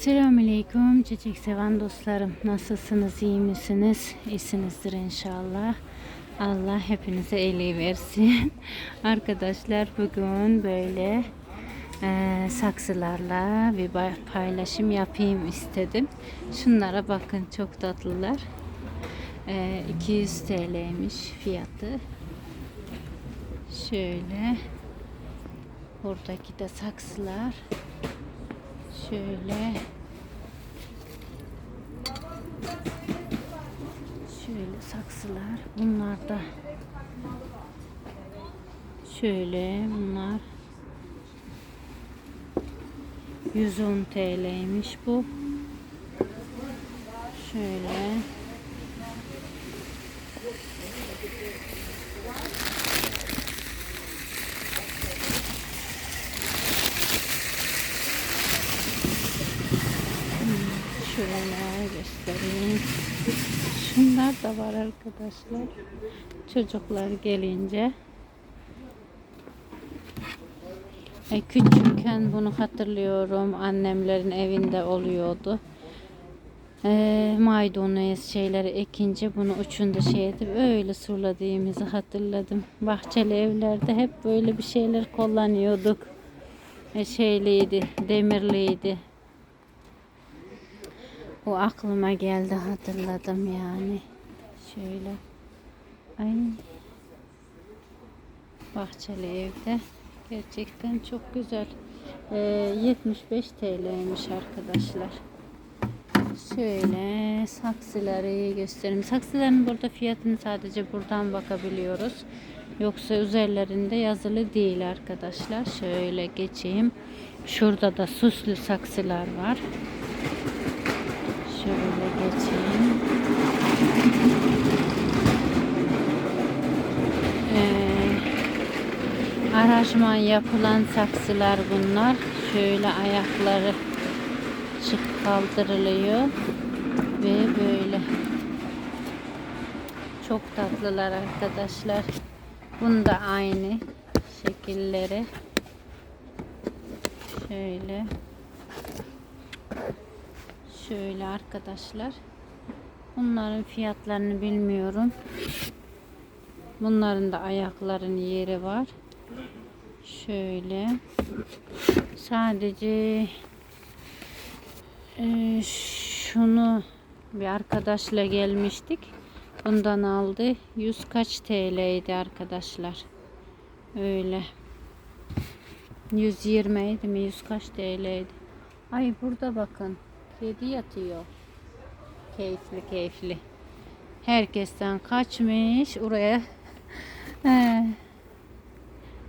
Selamünaleyküm çiçek seven dostlarım. Nasılsınız? iyi misiniz? İyisinizdir inşallah. Allah hepinize iyiliği versin. Arkadaşlar bugün böyle e, saksılarla bir paylaşım yapayım istedim. Şunlara bakın çok tatlılar. E, 200 TL'ymiş fiyatı. Şöyle. Buradaki de saksılar. Şöyle. Şöyle saksılar. Bunlar da şöyle bunlar 110 TL'ymiş bu. Şöyle. Şöyle göstereyim. Şunlar da var arkadaşlar. Çocuklar gelince. E, küçükken bunu hatırlıyorum. Annemlerin evinde oluyordu. E, maydanoz şeyleri ekince bunu uçunda şey edip öyle suladığımızı hatırladım. Bahçeli evlerde hep böyle bir şeyler kullanıyorduk. E, şeyliydi, demirliydi. O aklıma geldi hatırladım yani. Şöyle. Ay. Bahçeli evde. Gerçekten çok güzel. Ee, 75 TL'ymiş arkadaşlar. Şöyle saksıları göstereyim. Saksıların burada fiyatını sadece buradan bakabiliyoruz. Yoksa üzerlerinde yazılı değil arkadaşlar. Şöyle geçeyim. Şurada da süslü saksılar var. Şöyle geçeyim. Ee, yapılan saksılar bunlar. Şöyle ayakları çık kaldırılıyor ve böyle çok tatlılar arkadaşlar. Bunda aynı şekilleri. Şöyle. Şöyle arkadaşlar. Bunların fiyatlarını bilmiyorum. Bunların da ayakların yeri var. Şöyle. Sadece e, şunu bir arkadaşla gelmiştik. Bundan aldı. 100 kaç TL'ydi arkadaşlar. Öyle. 120 idi mi? 100 kaç TL'ydi. Ay burada bakın. Kedi yatıyor. Keyifli keyifli. Herkesten kaçmış oraya he,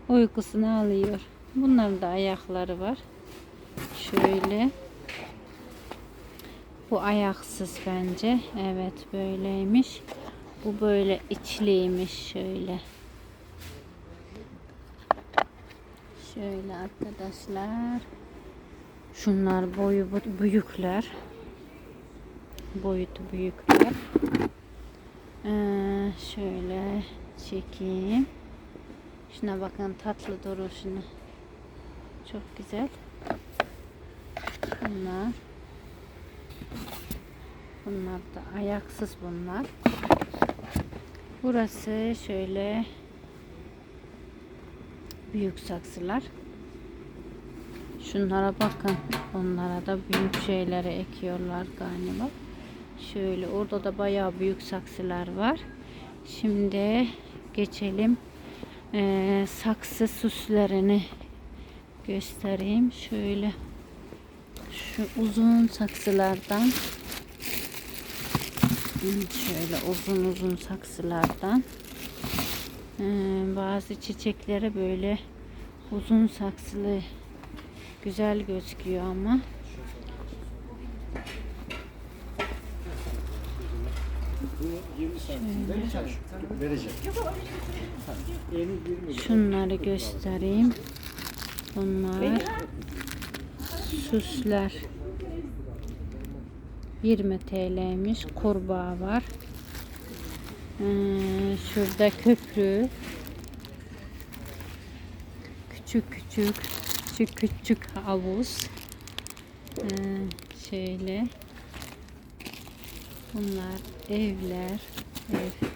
uykusunu alıyor. Bunların da ayakları var. Şöyle. Bu ayaksız bence. Evet böyleymiş. Bu böyle içliymiş şöyle. Şöyle arkadaşlar. Şunlar boyu büyükler. Boyutu büyükler. Ee, şöyle çekeyim. Şuna bakın tatlı duruşunu. Çok güzel. Bunlar. Bunlar da ayaksız bunlar. Burası şöyle büyük saksılar. Şunlara bakın. Onlara da büyük şeyleri ekiyorlar galiba. Şöyle orada da bayağı büyük saksılar var. Şimdi geçelim eee, saksı süslerini göstereyim. Şöyle şu uzun saksılardan şöyle uzun uzun saksılardan eee, bazı çiçeklere böyle uzun saksılı Güzel gözüküyor ama. Şunları göstereyim. Bunlar süsler. 20 TL'ymiş. Kurbağa var. Ee, şurada köprü. Küçük küçük küçük küçük havuz. Ee, Şöyle. Bunlar evler. Ev.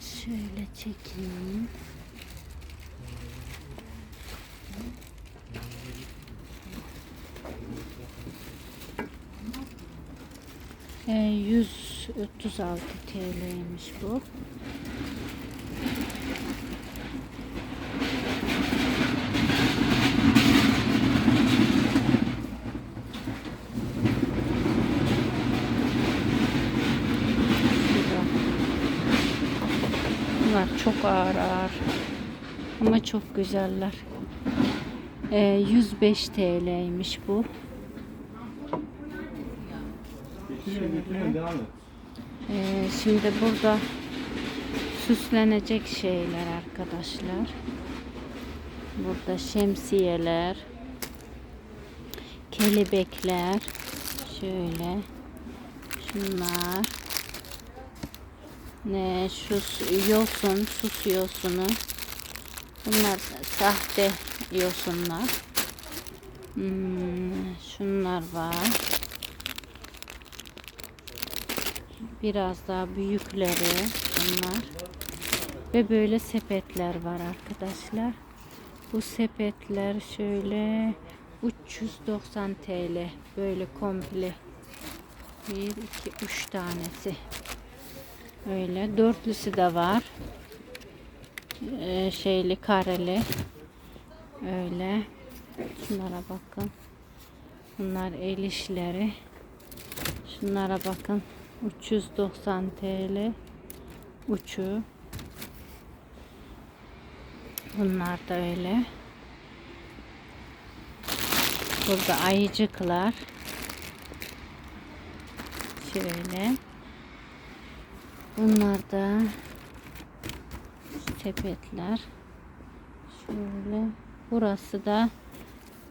Şöyle çekeyim. E, 136 TL'ymiş bu. Şurada. Bunlar çok ağır ağır. Ama çok güzeller. E, 105 TL'ymiş bu. Şöyle. Ee, şimdi burada süslenecek şeyler arkadaşlar. Burada şemsiyeler, kelebekler, şöyle, şunlar, ne şu su- yosun, sus yosunu. Bunlar sahte yosunlar. Hmm, şunlar var. Biraz daha büyükleri bunlar. Ve böyle sepetler var arkadaşlar. Bu sepetler şöyle 390 TL. Böyle komple. 1, 2, 3 tanesi. Öyle. Dörtlüsü de var. Ee, şeyli, kareli. Öyle. Şunlara bakın. Bunlar el işleri. Şunlara bakın. 390 TL uçu. Bunlar da öyle. Burada ayıcıklar. Şöyle. Bunlar da sepetler. Şöyle. Burası da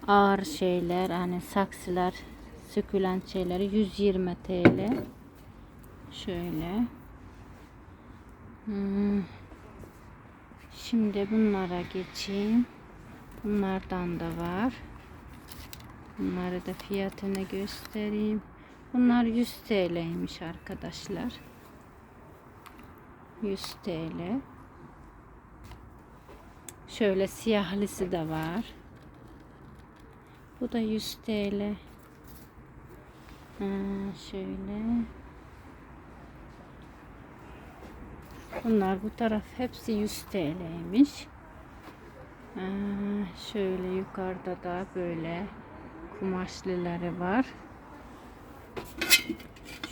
ağır şeyler hani saksılar sökülen şeyleri 120 TL. Şöyle. Hmm. Şimdi bunlara geçeyim. Bunlardan da var. Bunları da fiyatını göstereyim. Bunlar 100 TL'ymiş arkadaşlar. 100 TL. Şöyle siyahlısı da var. Bu da 100 TL. Ha, şöyle. Bunlar bu taraf hepsi 100 TL'ymiş. Ha, şöyle yukarıda da böyle kumaşlıları var.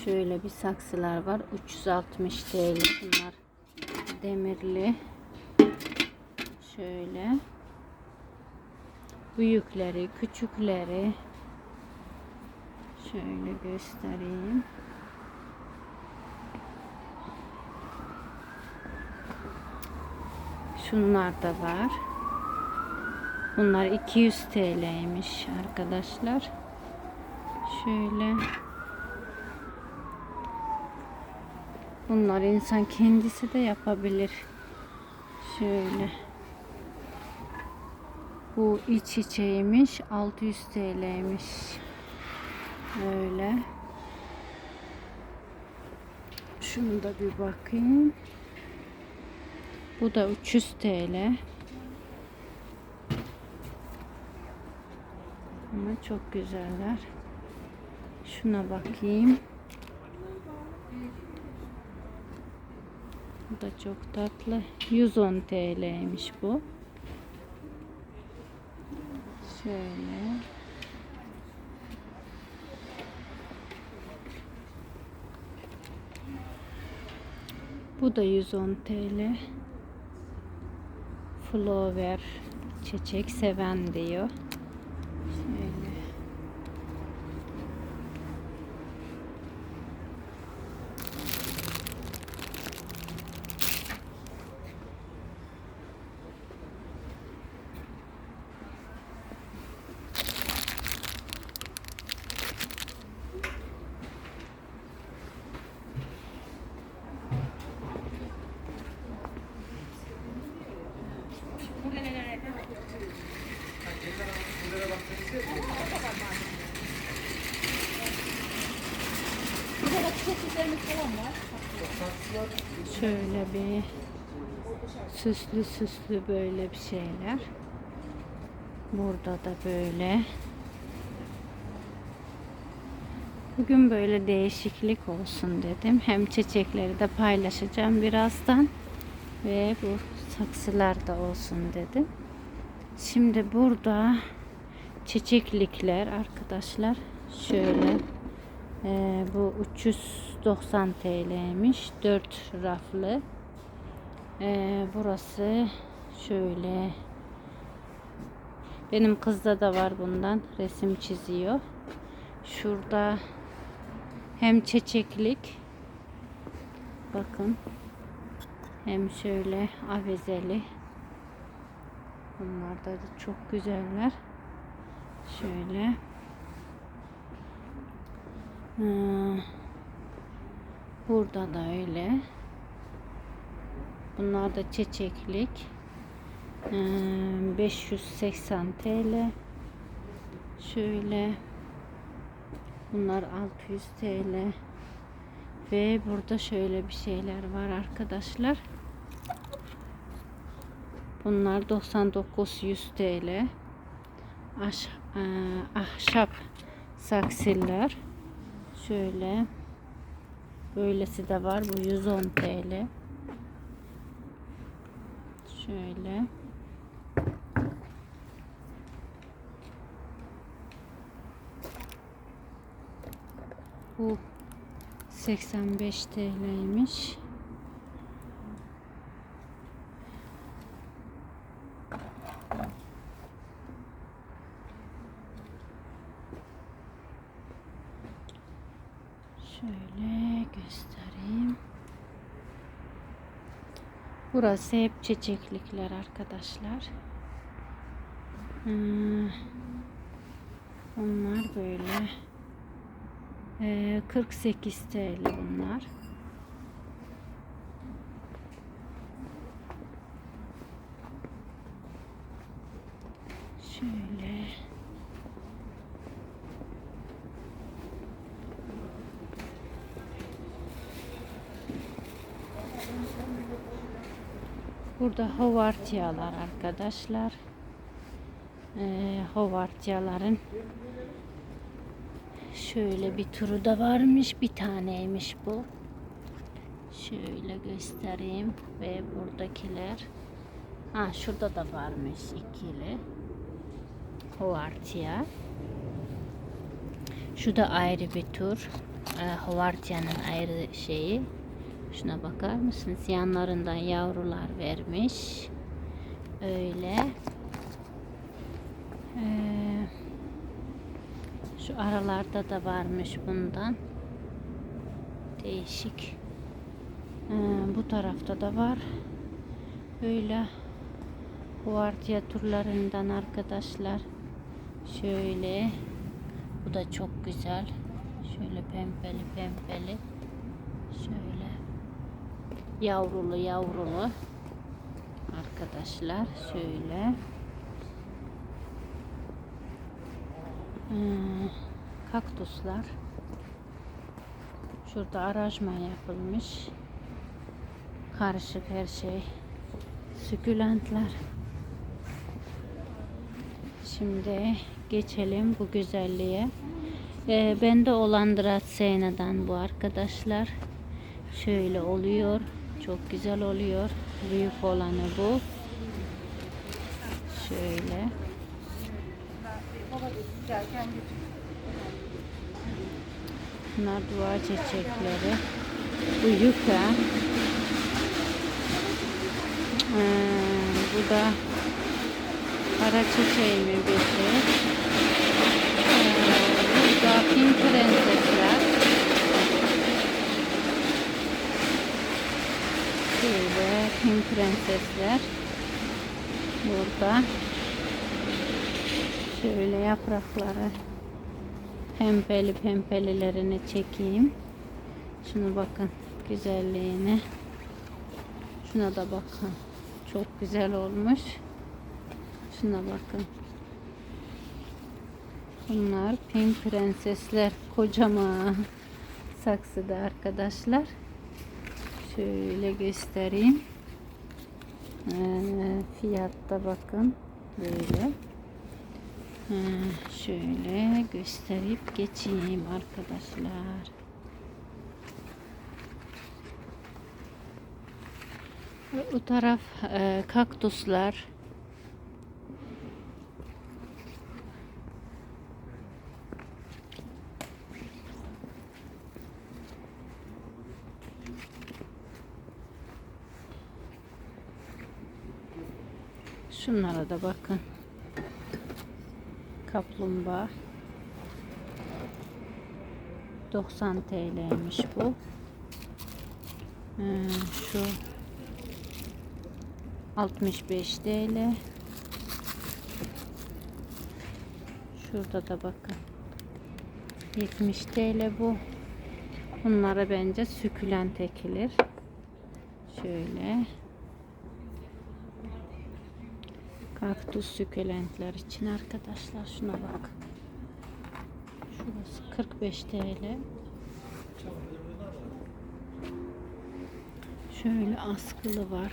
Şöyle bir saksılar var. 360 TL. Bunlar demirli. Şöyle. Büyükleri, küçükleri. Şöyle göstereyim. Şunlar da var. Bunlar 200 TL'ymiş arkadaşlar. Şöyle. Bunlar insan kendisi de yapabilir. Şöyle. Bu iç içeymiş. 600 TL'ymiş. Öyle. Şunu da bir bakayım. Bu da 300 TL. Ama çok güzeller. Şuna bakayım. Da çok tatlı. 110 TL'ymiş bu. Şöyle. Bu da 110 TL. Flower çiçek seven diyor. Şöyle bir süslü süslü böyle bir şeyler. Burada da böyle. Bugün böyle değişiklik olsun dedim. Hem çiçekleri de paylaşacağım birazdan. Ve bu saksılar da olsun dedim. Şimdi burada çiçeklikler arkadaşlar şöyle ee, bu 390 TL'ymiş 4 raflı. Ee, burası şöyle. Benim kızda da var bundan resim çiziyor. Şurada hem çiçeklik bakın hem şöyle avizeli bunlar da çok güzeller. Şöyle. Burada da öyle. Bunlar da çiçeklik. Hmm, 580 TL. Şöyle. Bunlar 600 TL. Ve burada şöyle bir şeyler var arkadaşlar. Bunlar 99 100 TL. E, ahşap saksiller. Şöyle. Böylesi de var. Bu 110 TL. Şöyle. Bu 85 TL'ymiş. Şöyle göstereyim. Burası hep çiçeklikler arkadaşlar. Hmm. Bunlar böyle. Ee, 48 TL bunlar. Şöyle. Burada hovartiyalar arkadaşlar. Ee, hovartiyaların şöyle bir turu da varmış. Bir taneymiş bu. Şöyle göstereyim. Ve buradakiler. Ha şurada da varmış ikili. Hovartiya. Şu da ayrı bir tur. Ee, hovartiyanın ayrı şeyi. Şuna bakar mısınız? Yanlarından yavrular vermiş. Öyle. Ee, şu aralarda da varmış bundan. Değişik. Ee, bu tarafta da var. Böyle Huartiya turlarından arkadaşlar. Şöyle. Bu da çok güzel. Şöyle pembeli pembeli. Yavrulu yavrulu. Arkadaşlar şöyle. Hmm, kaktüsler. Şurada aranjman yapılmış. Karışık her şey. Sükülentler şimdi geçelim bu güzelliğe. Ee, bende olan Dracaena'dan bu arkadaşlar. Şöyle oluyor çok güzel oluyor. Büyük olanı bu. Şöyle. Bunlar dua çiçekleri. Bu yuka. Ee, bu da kara çiçeği mi bir şey. Ee, bu da pink prensesler. Pink prensesler. Burada. Şöyle yaprakları pembeli pembelilerini çekeyim. Şunu bakın güzelliğine. Şuna da bakın. Çok güzel olmuş. Şuna bakın. Bunlar pink prensesler kocaman saksıda arkadaşlar. Şöyle göstereyim. Ee, fiyatta bakın böyle. Şöyle gösterip geçeyim arkadaşlar. Bu taraf e, kaktüsler. Şunlara da bakın. Kaplumbağa. 90 TL'ymiş bu. Ee, şu 65 TL. Şurada da bakın. 70 TL bu. Bunlara bence sükülent ekilir. Şöyle. Kaktüs sükülentler için arkadaşlar şuna bak. Şurası 45 TL. Şöyle askılı var.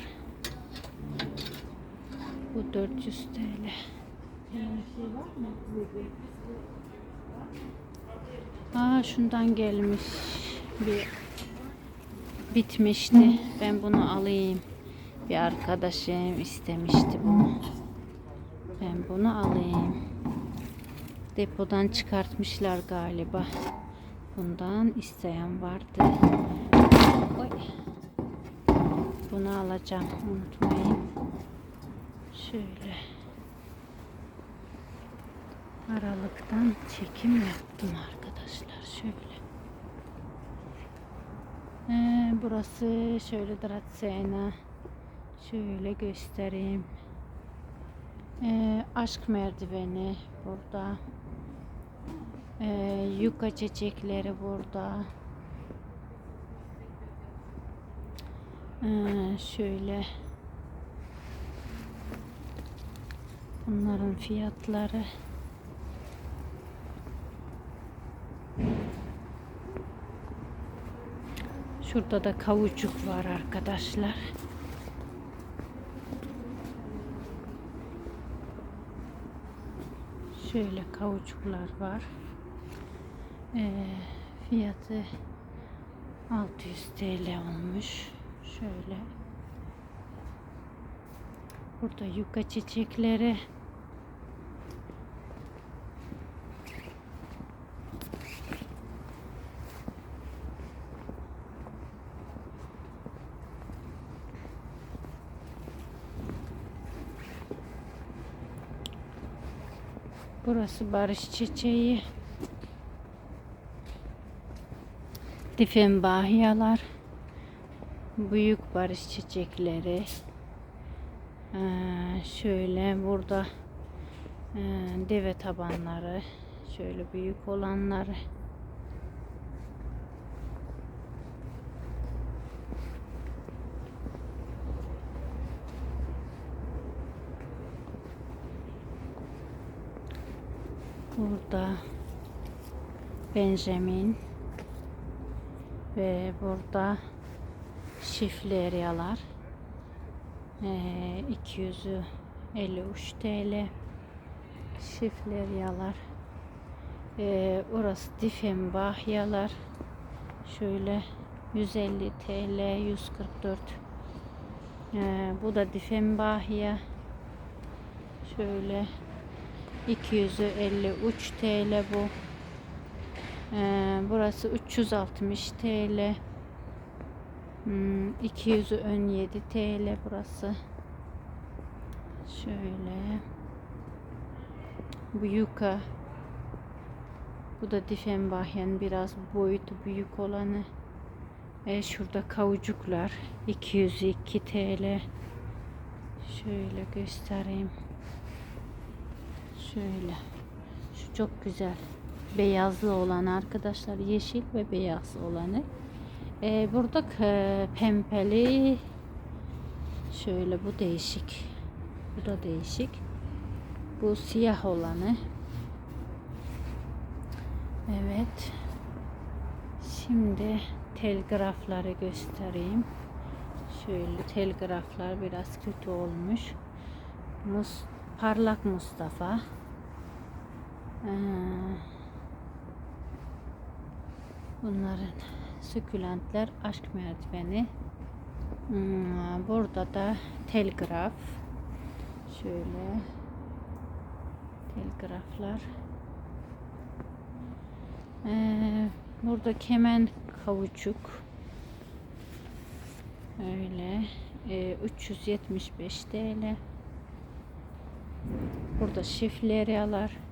Bu 400 TL. Aa şundan gelmiş bir bitmişti. Ben bunu alayım. Bir arkadaşım istemişti bunu. Bunu alayım. Depodan çıkartmışlar galiba. Bundan isteyen vardı. Oy. Bunu alacağım. Unutmayın. Şöyle. Aralıktan çekim yaptım arkadaşlar. Şöyle. Ee, burası şöyle Dratsena. Şöyle göstereyim. Ee, aşk merdiveni burada. Ee, yuka çiçekleri burada. Ee, şöyle bunların fiyatları Şurada da kavuçuk var arkadaşlar. Şöyle kavuçuklar var. Ee, fiyatı 600 TL olmuş. Şöyle. Burada yuka çiçekleri. Burası barış çiçeği. Difenbahiyalar. Büyük barış çiçekleri. Ee, şöyle burada e, deve tabanları. Şöyle büyük olanları. Burada Benjamin ve burada şifleryalar ee, 253 TL şifleryalar ee, orası Difenbahyalar şöyle 150 TL 144 ee, bu da Difenbahya şöyle 253 TL bu. Ee, burası 360 TL. Hmm, 217 TL burası. Şöyle. Bu yuka. Bu da Difenbahyen biraz boyutu büyük olanı. E, şurada kavucuklar 202 TL. Şöyle göstereyim. Şöyle. Şu çok güzel. Beyazlı olan arkadaşlar. Yeşil ve beyaz olanı. Ee, burada pembeli. Şöyle bu değişik. Bu da değişik. Bu siyah olanı. Evet. Şimdi telgrafları göstereyim. Şöyle telgraflar biraz kötü olmuş. Mus Parlak Mustafa. Ee, bunların sükülentler aşk merdiveni. Hmm, burada da telgraf. Şöyle telgraflar. Ee, burada kemen kavuçuk. Öyle. Ee, 375 TL. Burada şifleryalar.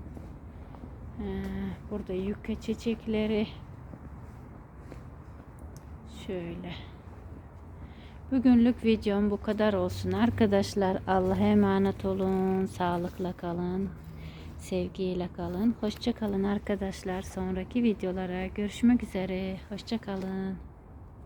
Ee, burada yüke çiçekleri. Şöyle. Bugünlük videom bu kadar olsun arkadaşlar. Allah'a emanet olun. Sağlıkla kalın. Sevgiyle kalın. Hoşça kalın arkadaşlar. Sonraki videolara görüşmek üzere. Hoşça kalın.